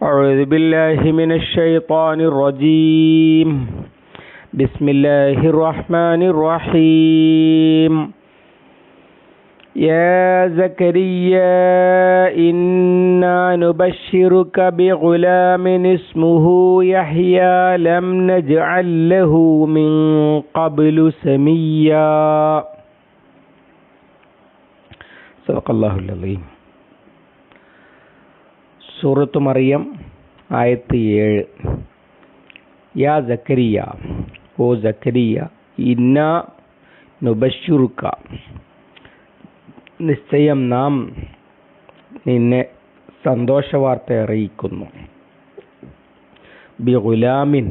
أعوذ بالله من الشيطان الرجيم. بسم الله الرحمن الرحيم. يا زكريا إنا نبشرك بغلام اسمه يحيى لم نجعل له من قبل سميا. صدق الله العظيم. സൂറത്ത് മറിയം ആയത്ത് ഏഴ്. യാ ജക്കരിയ ഓ ജക്കരിയ ഇന്ന നുബശുറുക്ക നിശ്ചയം നാം നിന്നെ സന്തോഷവാർത്ത അറിയിക്കുന്നു. ബി ഗുലാമിൻ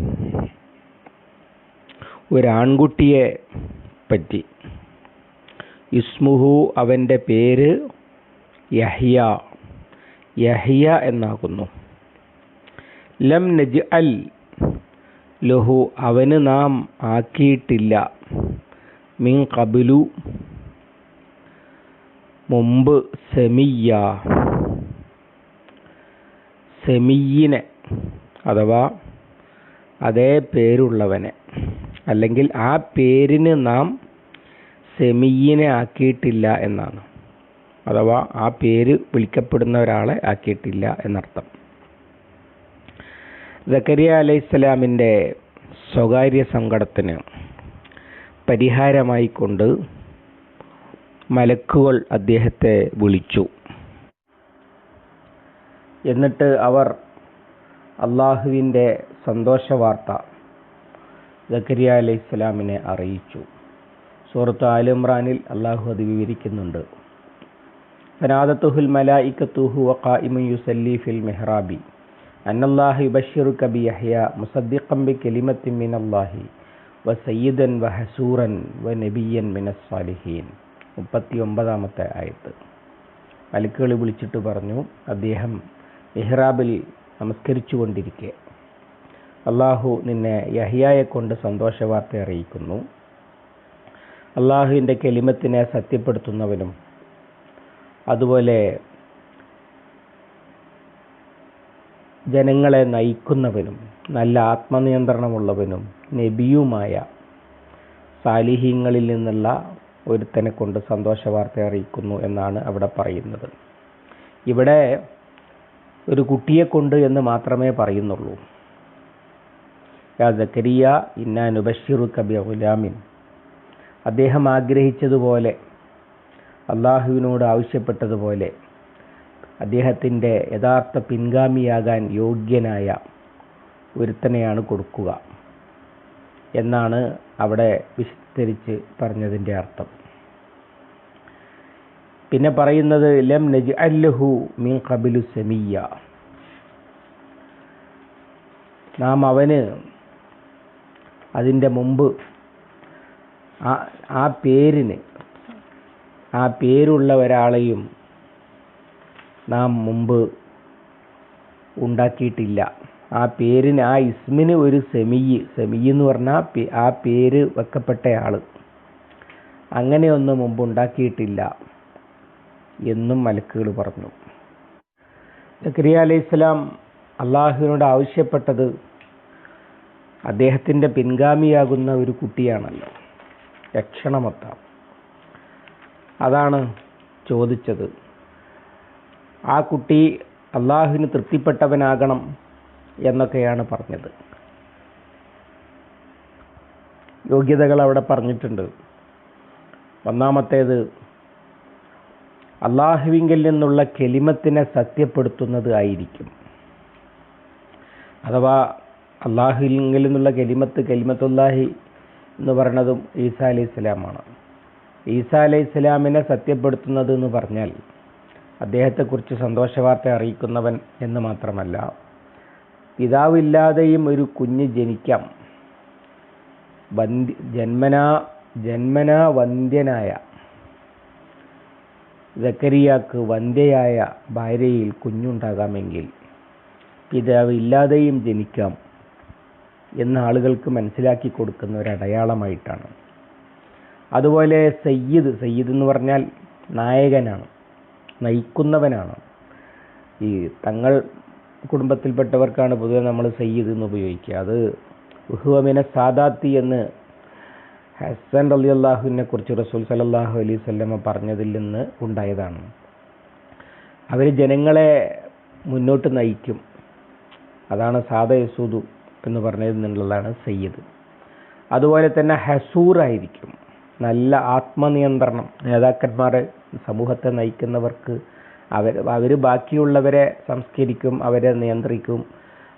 ഒരാൺകുട്ടിയെ പറ്റി. ഇസ്മുഹു അവന്റെ പേര് യഹ്യ. യഹിയ എന്നാകുന്നു. ലം നജ് അൽ ലഹു അവന് നാം ആക്കിയിട്ടില്ല. മിൻ കബിലു മുമ്പ് സെമിയ സെമിയിനെ അഥവാ അതേ പേരുള്ളവനെ. അല്ലെങ്കിൽ ആ പേരിന് നാം സെമിയിനെ ആക്കിയിട്ടില്ല എന്നാണ്. അഥവാ ആ പേര് വിളിക്കപ്പെടുന്ന ഒരാളെ ആക്കിയിട്ടില്ല എന്നർത്ഥം. ജക്കരിയ അലൈഹിസ്സലാമിന്റെ സ്വകാര്യ സങ്കടത്തിന് പരിഹാരമായി കൊണ്ട് മലക്കുകൾ അദ്ദേഹത്തെ വിളിച്ചു. എന്നിട്ട് അവർ അള്ളാഹുവിന്റെ സന്തോഷവാർത്ത ജക്കരിയ അലൈഹിസ്സലാമിനെ അറിയിച്ചു. സൂറത്ത് ആലിമ്രാനിൽ അള്ളാഹു അത് വിവരിക്കുന്നുണ്ട്. സനാദത്തുഹുൽ മലായിക്കത്തുഹു വഖായിമു യുസല്ലി ഫിൽ മെഹ്റാബി. അന്നല്ലാഹു ബഷീറുക ബി യഹ്യ മുസദ്ദിഖം ബി കലിമത്തിൻ മിൻ അല്ലാഹി വ സയ്യിദൻ വ ഹസൂറൻ വ നബിയൻ മിനസ് സാലിഹീൻ. മുപ്പത്തി ഒമ്പതാമത്തെ ആയത്ത്. മലക്കുകളി വിളിച്ചിട്ട് പറഞ്ഞു അദ്ദേഹം മെഹ്റാബിൽ നമസ്കരിച്ചു കൊണ്ടിരിക്കെ അള്ളാഹു നിന്നെ യഹിയായെ കൊണ്ട് സന്തോഷവാർത്ത അറിയിക്കുന്നു. അള്ളാഹുവിന്റെ കെലിമത്തിനെ സത്യപ്പെടുത്തുന്നവനും അതുപോലെ ജനങ്ങളെ നയിക്കുന്നവനും നല്ല ആത്മനിയന്ത്രണമുള്ളവനും നബിയുമായ സാലിഹീങ്ങളിൽ നിന്നുള്ള ഒരുത്തനെ കൊണ്ട് സന്തോഷ വാർത്ത അറിയിക്കുന്നു എന്നാണ് അവിടെ പറയുന്നത്. ഇവിടെ ഒരു കുട്ടിയെ കൊണ്ട് എന്ന് മാത്രമേ പറയുന്നുള്ളൂ. യാ ജക്കരിയ ഇന്നാ നുബഷിറു കബി ഗുലാമിൻ. അദ്ദേഹം ആഗ്രഹിച്ചതുപോലെ അള്ളാഹുവിനോട് ആവശ്യപ്പെട്ടതുപോലെ അദ്ദേഹത്തിന്റെ യഥാർത്ഥ പിൻഗാമിയാകാൻ യോഗ്യനായ ഒരുത്തനെയാണ് കൊടുക്കുക എന്നാണ് അവിടെ വിശദീകരിച്ച് പറഞ്ഞതിന്റെ അർത്ഥം. പിന്നെ പറയുന്നത് ലം നജ് അല്ലഹു മീൻ കബിലു സെമിയ നാം അവന് അതിന്റെ മുമ്പ് ആ പേരിന് ആ പേരുള്ള ഒരാളെയും നാം മുമ്പ് ഉണ്ടാക്കിയിട്ടില്ല. ആ പേരിന് ആ ഇസ്മിന് ഒരു സെമിയ്. സെമിയ് എന്ന് പറഞ്ഞാൽ ആ പേര് വെക്കപ്പെട്ടയാൾ അങ്ങനെയൊന്നും മുമ്പ് ഉണ്ടാക്കിയിട്ടില്ല എന്നും മലക്കുകൾ പറഞ്ഞു. ക്രിയ അലൈഹി സ്വലാം അള്ളാഹുവിനോട് ആവശ്യപ്പെട്ടത് അദ്ദേഹത്തിന്റെ പിൻഗാമിയാകുന്ന ഒരു കുട്ടിയാണല്ലോ. ലക്ഷണമൊത്താം അതാണ് ചോദിച്ചത്. ആ കുട്ടി അള്ളാഹുവിന് തൃപ്തിപ്പെട്ടവനാകണം എന്നൊക്കെയാണ് പറഞ്ഞത്. യോഗ്യതകൾ അവിടെ പറഞ്ഞിട്ടുണ്ട്. ഒന്നാമത്തേത് അള്ളാഹുവിങ്കിൽ നിന്നുള്ള കെലിമത്തിനെ സത്യപ്പെടുത്തുന്നത് ആയിരിക്കും. അഥവാ അള്ളാഹുവിങ്കിൽ നിന്നുള്ള കെലിമത്ത് കെലിമത്തുല്ലാഹി എന്ന് പറയുന്നതും ഈസാ അലൈഹി സ്വലാമാണ് ഈസാ അലൈഹി ഇസ്ലാമിനെ സത്യപ്പെടുത്തുന്നത് എന്ന് പറഞ്ഞാൽ അദ്ദേഹത്തെക്കുറിച്ച് സന്തോഷവാർത്ത അറിയിക്കുന്നവൻ എന്ന് മാത്രമല്ല പിതാവില്ലാതെയും ഒരു കുഞ്ഞ് ജനിക്കാം. വന്ധ്യ ജന്മനാ ജന്മനാ വന്ധ്യനായ ജക്കരിയാക്ക് വന്ധ്യയായ ഭാര്യയിൽ കുഞ്ഞുണ്ടാകാമെങ്കിൽ പിതാവ് ഇല്ലാതെയും ജനിക്കാം എന്ന് ആളുകൾക്ക് മനസ്സിലാക്കി കൊടുക്കുന്ന ഒരു അടയാളമായിട്ടാണ്. അതുപോലെ സയ്യിദ് സയ്യിദ് എന്ന് പറഞ്ഞാൽ നായകനാണ് നയിക്കുന്നവനാണ്. ഈ തങ്ങൾ കുടുംബത്തിൽപ്പെട്ടവർക്കാണ് പൊതുവെ നമ്മൾ സയ്യിദ് എന്ന് ഉപയോഗിക്കുക. അത് ഉഹുവമിനെ സാദാത്തി എന്ന് ഹസൻ അലി അള്ളാഹുവിനെ കുറിച്ച് റസൂൽ സലല്ലാഹു അലൈഹി സ്വല്ലമ്മ പറഞ്ഞതിൽ നിന്ന് ഉണ്ടായതാണ്. അവർ ജനങ്ങളെ മുന്നോട്ട് നയിക്കും. അതാണ് സാദ യസൂദു എന്ന് പറഞ്ഞതിൽ നിന്നുള്ളതാണ് സയ്യിദ്. അതുപോലെ തന്നെ ഹസൂർ ആയിരിക്കും. നല്ല ആത്മനിയന്ത്രണം. നേതാക്കന്മാർ സമൂഹത്തെ നയിക്കുന്നവർക്ക് അവർ അവർ ബാക്കിയുള്ളവരെ സംസ്കരിക്കും അവരെ നിയന്ത്രിക്കും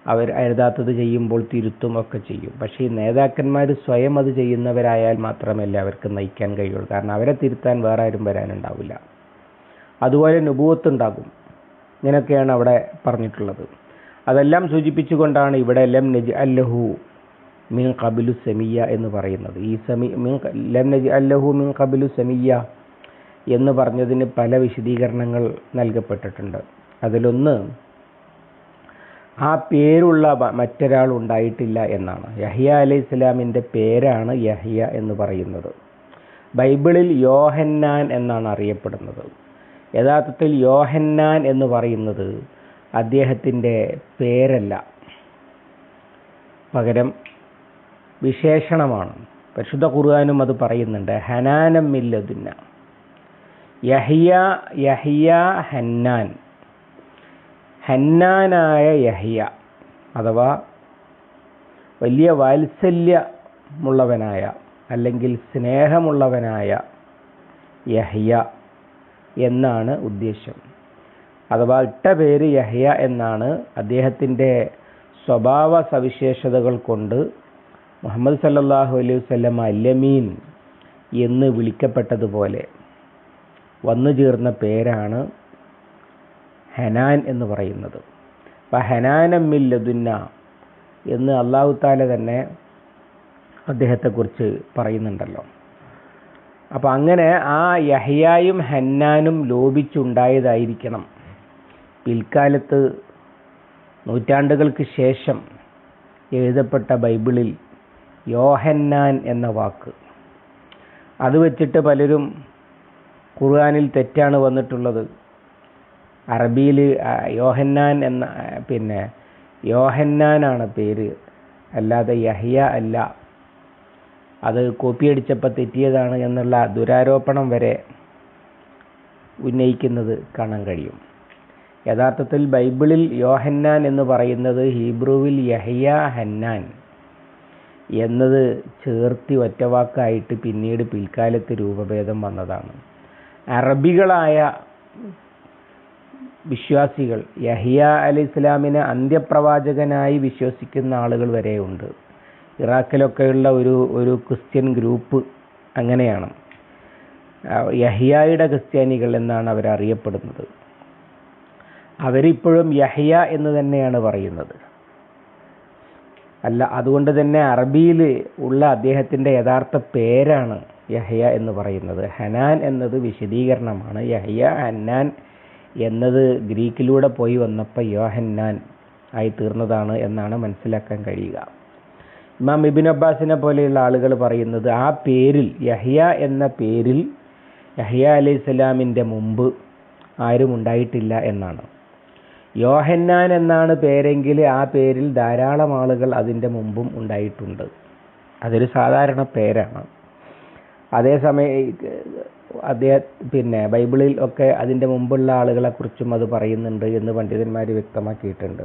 അവർ എഴുതാത്തത് ചെയ്യുമ്പോൾ തിരുത്തും ഒക്കെ ചെയ്യും. പക്ഷേ ഈ നേതാക്കന്മാർ സ്വയം അത് ചെയ്യുന്നവരായാൽ മാത്രമല്ല അവർക്ക് നയിക്കാൻ കഴിയുള്ളൂ. കാരണം അവരെ തിരുത്താൻ വേറെ ആരും വരാനുണ്ടാവില്ല. അതുപോലെ ഉണ്ടാകും ഇങ്ങനെയൊക്കെയാണ് അവിടെ പറഞ്ഞിട്ടുള്ളത്. അതെല്ലാം സൂചിപ്പിച്ചുകൊണ്ടാണ് ഇവിടെ ലം നജ് അല്ലഹു മിൻ കബിലു സെമിയ എന്ന് പറയുന്നത്. ഈ സമി മിൻ ലം നജ് അല്ലഹു മിൻ കബിലു സെമിയ എന്ന് പറഞ്ഞതിന് പല വിശദീകരണങ്ങൾ നൽകപ്പെട്ടിട്ടുണ്ട്. അതിലൊന്ന് ആ പേരുള്ള മറ്റൊരാൾ ഉണ്ടായിട്ടില്ല എന്നാണ്. യഹിയ അലൈഹി ഇസ്ലാമിന്റെ പേരാണ് യഹിയ എന്ന് പറയുന്നത്. ബൈബിളിൽ യോഹന്നാൻ എന്നാണ് അറിയപ്പെടുന്നത്. യഥാർത്ഥത്തിൽ യോഹന്നാൻ എന്ന് പറയുന്നത് അദ്ദേഹത്തിന്റെ പേരല്ല. പകരം വിശേഷണമാണ്. പരിശുദ്ധ ഖുർആാനും അത് പറയുന്നുണ്ട്. ഹനാനം മില്ലതുന്ന യഹിയ യഹിയ ഹന്നാൻ. ഹന്നാനായ യഹിയ അഥവാ വലിയ വാത്സല്യമുള്ളവനായ അല്ലെങ്കിൽ സ്നേഹമുള്ളവനായ യഹിയ എന്നാണ് ഉദ്ദേശം. അഥവാ ഇട്ട പേര് യഹിയ എന്നാണ് അദ്ദേഹത്തിന്റെ സ്വഭാവ സവിശേഷതകൾ കൊണ്ട് മുഹമ്മദ് സല്ലാഹു അലൈഹി വസല്ലം അല്ലമീൻ എന്ന് വിളിക്കപ്പെട്ടതുപോലെ വന്നു ചേർന്ന പേരാണ് ഹനാൻ എന്ന് പറയുന്നത്. അപ്പം ഹനാനമ്മില്ലതുന്ന എന്ന് അള്ളാഹു താല തന്നെ അദ്ദേഹത്തെക്കുറിച്ച് പറയുന്നുണ്ടല്ലോ. അപ്പം അങ്ങനെ ആ യഹ്യായും ഹന്നാനും ലോപിച്ചുണ്ടായതായിരിക്കണം. പിൽക്കാലത്ത് നൂറ്റാണ്ടുകൾക്ക് ശേഷം എഴുതപ്പെട്ട ബൈബിളിൽ യോഹന്നാൻ എന്ന വാക്ക്. അത് വെച്ചിട്ട് പലരും ഖുർആാനിൽ തെറ്റാണ് വന്നിട്ടുള്ളത്. അറബിയിൽ യോഹന്നാൻ എന്ന പിന്നെ യോഹന്നാനാണ് പേര്. അല്ലാതെ യഹ്യ അല്ല. അത് കോപ്പി അടിച്ചപ്പോൾ തെറ്റിയതാണ് എന്നുള്ള ദുരാരോപണം വരെ ഉന്നയിക്കുന്നത് കാണാൻ കഴിയും. യഥാർത്ഥത്തിൽ ബൈബിളിൽ യോഹന്നാൻ എന്ന് പറയുന്നത് ഹീബ്രുവിൽ യഹ്യ ഹന്നാൻ. എന്നത് ചേർത്തി ഒറ്റവാക്കായിട്ട് പിന്നീട് പിൽക്കാലത്ത് രൂപഭേദം വന്നതാണ്. അറബികളായ വിശ്വാസികൾ യഹിയ അലി ഇസ്ലാമിനെ അന്ത്യപ്രവാചകനായി വിശ്വസിക്കുന്ന ആളുകൾ വരെയുണ്ട് ഇറാഖിലൊക്കെയുള്ള ഒരു ഒരു ക്രിസ്ത്യൻ ഗ്രൂപ്പ് അങ്ങനെയാണ്. യഹിയായുടെ ക്രിസ്ത്യാനികൾ എന്നാണ് അവരറിയപ്പെടുന്നത്. അവരിപ്പോഴും യഹിയ എന്ന് തന്നെയാണ് പറയുന്നത്. അല്ല അതുകൊണ്ട് തന്നെ അറബിയിൽ ഉള്ള അദ്ദേഹത്തിന്റെ യഥാർത്ഥ പേരാണ് യഹയ എന്ന് പറയുന്നത്. ഹനാൻ എന്നത് വിശദീകരണമാണ്. യഹയ ഹന്നാൻ എന്നത് ഗ്രീക്കിലൂടെ പോയി വന്നപ്പോൾ യോഹന്നാൻ ആയി തീർന്നതാണ് എന്നാണ് മനസ്സിലാക്കാൻ കഴിയുക. ഇമാം ഇബിൻ അബ്ബാസിനെ പോലെയുള്ള ആളുകൾ പറയുന്നത് ആ പേരിൽ യഹ്യ എന്ന പേരിൽ യഹ്യ അലൈഹി സ്വലാമിന്റെ മുമ്പ് ആരും ഉണ്ടായിട്ടില്ല എന്നാണ്. യോഹന്നാൻ എന്നാണ് പേരെങ്കിൽ ആ പേരിൽ ധാരാളം ആളുകൾ അതിന്റെ മുമ്പും ഉണ്ടായിട്ടുണ്ട്. അതൊരു സാധാരണ പേരാണ്. അതേസമയം അതേ പിന്നെ ബൈബിളിൽ ഒക്കെ അതിന്റെ മുമ്പുള്ള ആളുകളെക്കുറിച്ചും അത് പറയുന്നുണ്ട് എന്ന് പണ്ഡിതന്മാർ വ്യക്തമാക്കിയിട്ടുണ്ട്.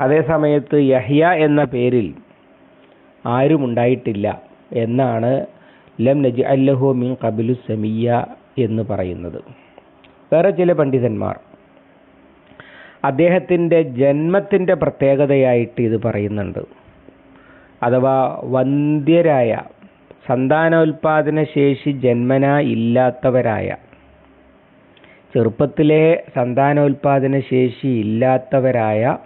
അതേ സമയത്ത് യഹ്യ എന്ന പേരിൽ ആരും ഉണ്ടായിട്ടില്ല എന്നാണ് ലം നജി അല്ലഹു മിൻ കബിലു സെമിയ എന്ന് പറയുന്നത്. വേറെ ചില പണ്ഡിതന്മാർ അദ്ദേഹത്തിന്റെ ജന്മത്തിന്റെ പ്രത്യേകതയായിട്ട് ഇത് പറയുന്നുണ്ട്. അഥവാ വന്ധ്യരായ സന്താനോൽപാദന ശേഷി ജന്മന ഇല്ലാത്തവരായ ചെറുപ്പത്തിലെ സന്താനോൽപാദന ശേഷി ഇല്ലാത്തവരായ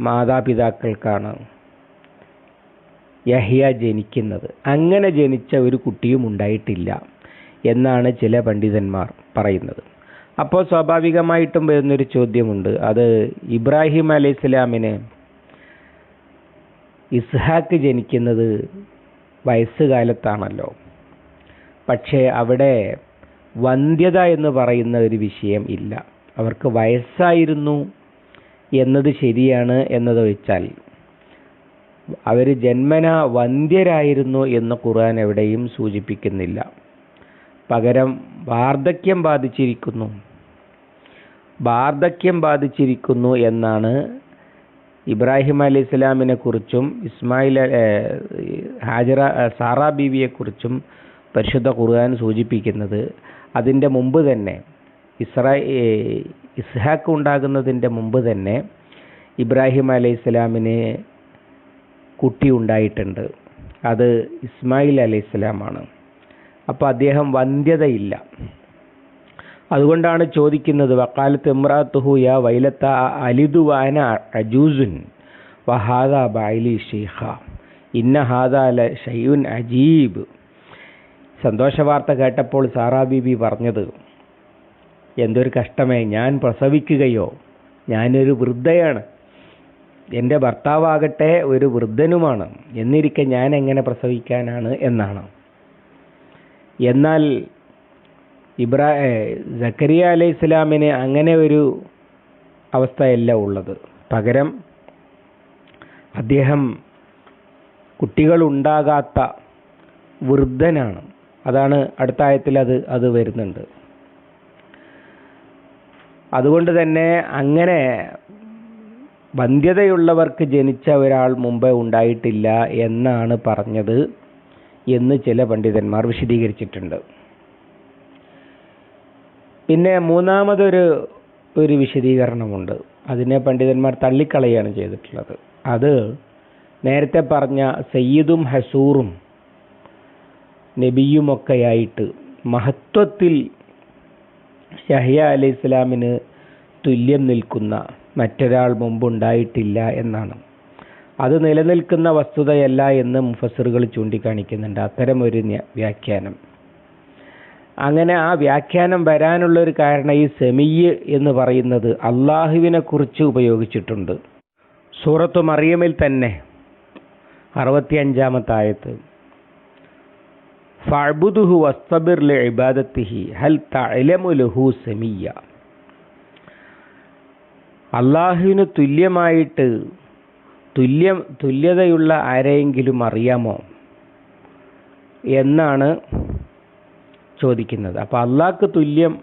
മാതാപിതാക്കൾക്കാണ് യഹ്യ ജനിക്കുന്നത്. അങ്ങനെ ജനിച്ച ഒരു കുട്ടിയും ഉണ്ടായിട്ടില്ല എന്നാണ് ചില പണ്ഡിതന്മാർ പറയുന്നത്. അപ്പോൾ സ്വാഭാവികമായിട്ടും വരുന്നൊരു ചോദ്യമുണ്ട്. അത് ഇബ്രാഹിം അലൈഹി ഇസ്ലാമിന് ഇസ്ഹാക്ക് ജനിക്കുന്നത് വയസ്സുകാലത്താണല്ലോ. പക്ഷേ അവിടെ വന്ധ്യത എന്ന് പറയുന്ന ഒരു വിഷയം ഇല്ല. അവർക്ക് വയസ്സായിരുന്നു എന്നത് ശരിയാണ് എന്നതൊഴിച്ചാൽ അവർ ജന്മന വന്ധ്യരായിരുന്നു എന്ന് ഖുർആൻ എവിടെയും സൂചിപ്പിക്കുന്നില്ല. പകരം വാർദ്ധക്യം ബാധിച്ചിരിക്കുന്നു. വാർദ്ധക്യം ബാധിച്ചിരിക്കുന്നു എന്നാണ് ഇബ്രാഹിം അലി ഇസ്ലാമിനെ കുറിച്ചും ഇസ്മായിൽ ഹാജറ സാറാ ബീവിയെ കുറിച്ചും പരിശുദ്ധ ഖുർആൻ സൂചിപ്പിക്കുന്നത് അതിന്റെ മുമ്പ് തന്നെ ഇസ്രാ ഇസ്ഹാക്ക് ഉണ്ടാകുന്നതിന്റെ മുമ്പ് തന്നെ ഇബ്രാഹിം അലൈഹി ഇസ്ലാമിന് കുട്ടി ഉണ്ടായിട്ടുണ്ട്. അത് ഇസ്മായിൽ അലൈഹി അപ്പോൾ അദ്ദേഹം വന്ധ്യതയില്ല. അതുകൊണ്ടാണ് ചോദിക്കുന്നത് വക്കാലത്ത് ഇമ്രാത്തുഹു യാ വൈലത്ത അലിദു വാന അജൂസുൻ വഹാദ ബൈലി ഷെയ്ഹ ഇന്ന ഹാദ ല ഷയ്യുൻ അജീബ്. സന്തോഷ വാർത്ത കേട്ടപ്പോൾ സാറാ ബീബി പറഞ്ഞത് എന്തൊരു കഷ്ടമേ ഞാൻ പ്രസവിക്കുകയോ? ഞാനൊരു വൃദ്ധയാണ്. എന്റെ ഭർത്താവാകട്ടെ ഒരു വൃദ്ധനുമാണ്. എന്നിരിക്കെ ഞാൻ എങ്ങനെ പ്രസവിക്കാനാണ്? എന്നാണ്. എന്നാൽ ഇബ്രാ സക്കരിയ അലൈഹി ഇസ്ലാമിന് അങ്ങനെ ഒരു അവസ്ഥയല്ല ഉള്ളത്. പകരം അദ്ദേഹം കുട്ടികളുണ്ടാകാത്ത വൃദ്ധനാണ്. അതാണ് അടുത്ത ആയത്തിൽ അത് അത് വരുന്നുണ്ട്. അതുകൊണ്ട് തന്നെ അങ്ങനെ വന്ധ്യതയുള്ളവർക്ക് ജനിച്ച ഒരാൾ മുമ്പേ ഉണ്ടായിട്ടില്ല എന്നാണ് പറഞ്ഞത്. എന്ന് ചില പണ്ഡിതന്മാർ വിശദീകരിച്ചിട്ടുണ്ട്. പിന്നെ മൂന്നാമതൊരു ഒരു വിശദീകരണമുണ്ട്. അതിനെ പണ്ഡിതന്മാർ തള്ളിക്കളയാണ് ചെയ്തിട്ടുള്ളത്. അത് നേരത്തെ പറഞ്ഞ സയ്യിദും ഹസൂറും നബിയുമൊക്കെയായിട്ട് മഹത്വത്തിൽ ഷഹിയ അലി ഇസ്ലാമിന് തുല്യം നിൽക്കുന്ന മറ്റൊരാൾ മുമ്പുണ്ടായിട്ടില്ല എന്നാണ്. അത് നിലനിൽക്കുന്ന വസ്തുതയല്ല എന്ന് മുഫസറുകൾ ചൂണ്ടിക്കാണിക്കുന്നുണ്ട്. അത്തരം ഒരു വ്യാഖ്യാനം. അങ്ങനെ ആ വ്യാഖ്യാനം വരാനുള്ള ഒരു കാരണം ഈ സെമിയ് എന്ന് പറയുന്നത് അള്ളാഹുവിനെ കുറിച്ച് ഉപയോഗിച്ചിട്ടുണ്ട്. സൂറത്തു മറിയമിൽ തന്നെ അറുപത്തിയഞ്ചാമത്തെ ആയത്ത്. ഫഅബുദുഹു ഇബാദത്തിഹി ഹൽ തഅലമു സമീയ അള്ളാഹുവിന് തുല്യമായിട്ട് തുല്യം തുല്യതയുള്ള ആരെയെങ്കിലും അറിയാമോ എന്നാണ് ചോദിക്കുന്നത്. അപ്പോൾ അള്ളാഹ്ക്ക് തുല്യം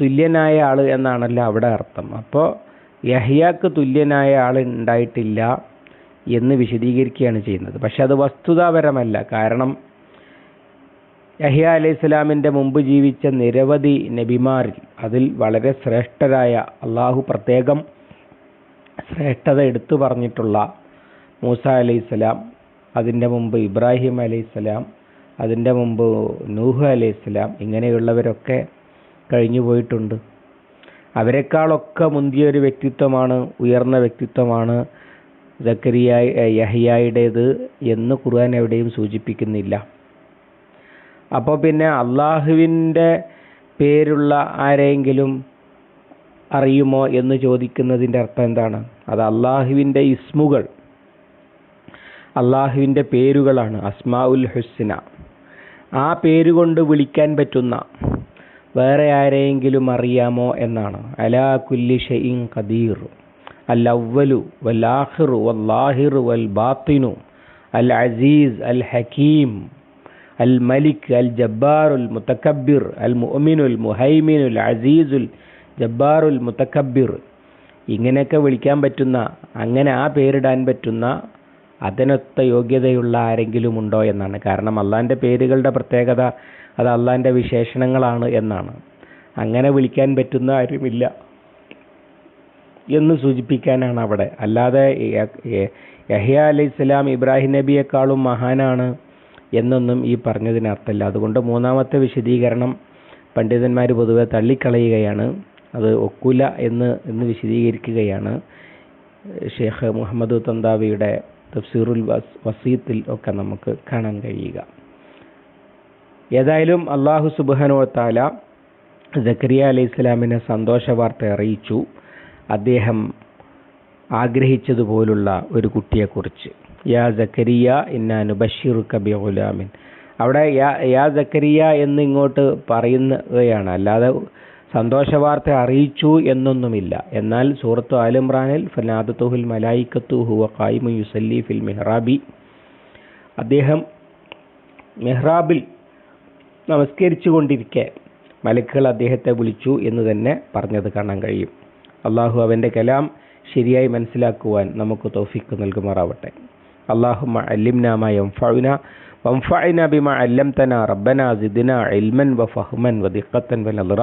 തുല്യനായ ആൾ എന്നാണല്ലോ അവിടെ അർത്ഥം. അപ്പോൾ യഹിയാക്ക് തുല്യനായ ആൾ ഉണ്ടായിട്ടില്ല എന്ന് വിശദീകരിക്കുകയാണ് ചെയ്യുന്നത്. പക്ഷെ അത് വസ്തുതാപരമല്ല. കാരണം യഹിയ അലൈഹി ഇസ്ലാമിന്റെ മുമ്പ് ജീവിച്ച നിരവധി നബിമാരിൽ അതിൽ വളരെ ശ്രേഷ്ഠരായ അള്ളാഹു പ്രത്യേകം ശ്രേഷ്ഠത എടുത്തു പറഞ്ഞിട്ടുള്ള മൂസ അലൈഹി സ്വലാം അതിന്റെ മുമ്പ് ഇബ്രാഹിം അലൈഹി സ്വലാം അതിന്റെ മുമ്പ് നൂഹ് അലൈഹി സ്വലാം ഇങ്ങനെയുള്ളവരൊക്കെ കഴിഞ്ഞു പോയിട്ടുണ്ട്. അവരെക്കാളൊക്കെ മുന്തിയ ഒരു വ്യക്തിത്വമാണ് ഉയർന്ന വ്യക്തിത്വമാണ് ജക്കരിയ യഹിയായുടേത് എന്ന് ഖുർആൻ എവിടെയും സൂചിപ്പിക്കുന്നില്ല. അപ്പോൾ പിന്നെ അള്ളാഹുവിന്റെ പേരുള്ള ആരെങ്കിലും അറിയുമോ എന്ന് ചോദിക്കുന്നതിന്റെ അർത്ഥം എന്താണ്? അത് അള്ളാഹുവിന്റെ ഇസ്മുകൾ അള്ളാഹുവിന്റെ പേരുകളാണ്. അസ്മാ ഉൽ ഹുസ്ന. ആ പേരുകൊണ്ട് വിളിക്കാൻ പറ്റുന്ന വേറെ ആരെയെങ്കിലും അറിയാമോ എന്നാണ്. അലാ കുല്ലി ഷെയ്ൻ ഖദീർ. അൽ അവലു വൽ ആഹിറു വല്ലാഹിറു വൽ ബാത്തിനു. അൽ അസീസ് അൽ ഹക്കീം അൽ മലിക് അൽ ജബ്ബാറുൽ മുത്തക്കബിർ അൽ മുഅ്മിനുൽ മുഹൈമിനുൽ അസീസുൽ ജബ്ബാറുൽ മുത്തക്കബിർ. ഇങ്ങനെയൊക്കെ വിളിക്കാൻ പറ്റുന്ന അങ്ങനെ ആ പേരിടാൻ പറ്റുന്ന അതിനൊത്ത യോഗ്യതയുള്ള ആരെങ്കിലും ഉണ്ടോ എന്നാണ്. കാരണം അള്ളാന്റെ പേരുകളുടെ പ്രത്യേകത അത് അള്ളാന്റെ വിശേഷണങ്ങളാണ് എന്നാണ്. അങ്ങനെ വിളിക്കാൻ പറ്റുന്ന ആരുമില്ല എന്ന് സൂചിപ്പിക്കാനാണ് അവിടെ. അല്ലാതെ യഹിയ അലൈഹി ഇസ്ലാം ഇബ്രാഹിം നബിയെക്കാളും മഹാനാണ് എന്നൊന്നും ഈ പറഞ്ഞതിന് അർത്ഥമില്ല അതുകൊണ്ട് മൂന്നാമത്തെ വിശദീകരണം പണ്ഡിതന്മാർ പൊതുവെ തള്ളിക്കളയുകയാണ്. അത് ഒക്കുല എന്ന് എന്ന് വിശദീകരിക്കുകയാണ്. ഷെയ്ഖ് മുഹമ്മദ് തന്താവിയുടെ തഫ്സീറുൽ വസീത്തിൽ ഒക്കെ നമുക്ക് കാണാൻ കഴിയുക. ഏതായാലും അള്ളാഹു സുബാനുവത്താല താല ജക്കരിയ അലൈഹി സ്വലാമിനെ സന്തോഷ വാർത്ത അറിയിച്ചു. അദ്ദേഹം ആഗ്രഹിച്ചതുപോലുള്ള ഒരു കുട്ടിയെക്കുറിച്ച്. യാ ജക്കരിയ ഇന്നാനു ബഷീർ കബി ഗുലാമിൻ അവിടെ യാ യാ ജക്കരിയ എന്നിങ്ങോട്ട് പറയുന്നവയാണ്. അല്ലാതെ സന്തോഷവാർത്ത അറിയിച്ചു എന്നൊന്നുമില്ല. എന്നാൽ സൂറത്തു ആലിമ്രാനിൽ ഫനാദത്തുഹുൽ മലായിക്കത്തു ഹുവ ഖായിമു യുസല്ലി ഫിൽ മെഹ്റാബി അദ്ദേഹം മെഹ്റാബിൽ നമസ്കരിച്ചു കൊണ്ടിരിക്കെ മലക്കുകൾ അദ്ദേഹത്തെ വിളിച്ചു എന്ന് തന്നെ പറഞ്ഞത് കാണാൻ കഴിയും. അള്ളാഹു അവന്റെ കലാം ശരിയായി മനസ്സിലാക്കുവാൻ നമുക്ക് തോഫിക്ക് നൽകുമാറാവട്ടെ. അള്ളാഹു അല്ലിംനാമ യംഫഉന വംഫഅന ബിമ അല്ലംതന റബ്ബന സിദ്ന ഇൽമൻ വഫഹ്മൻ വദിഖത്തൻ വനദ്റ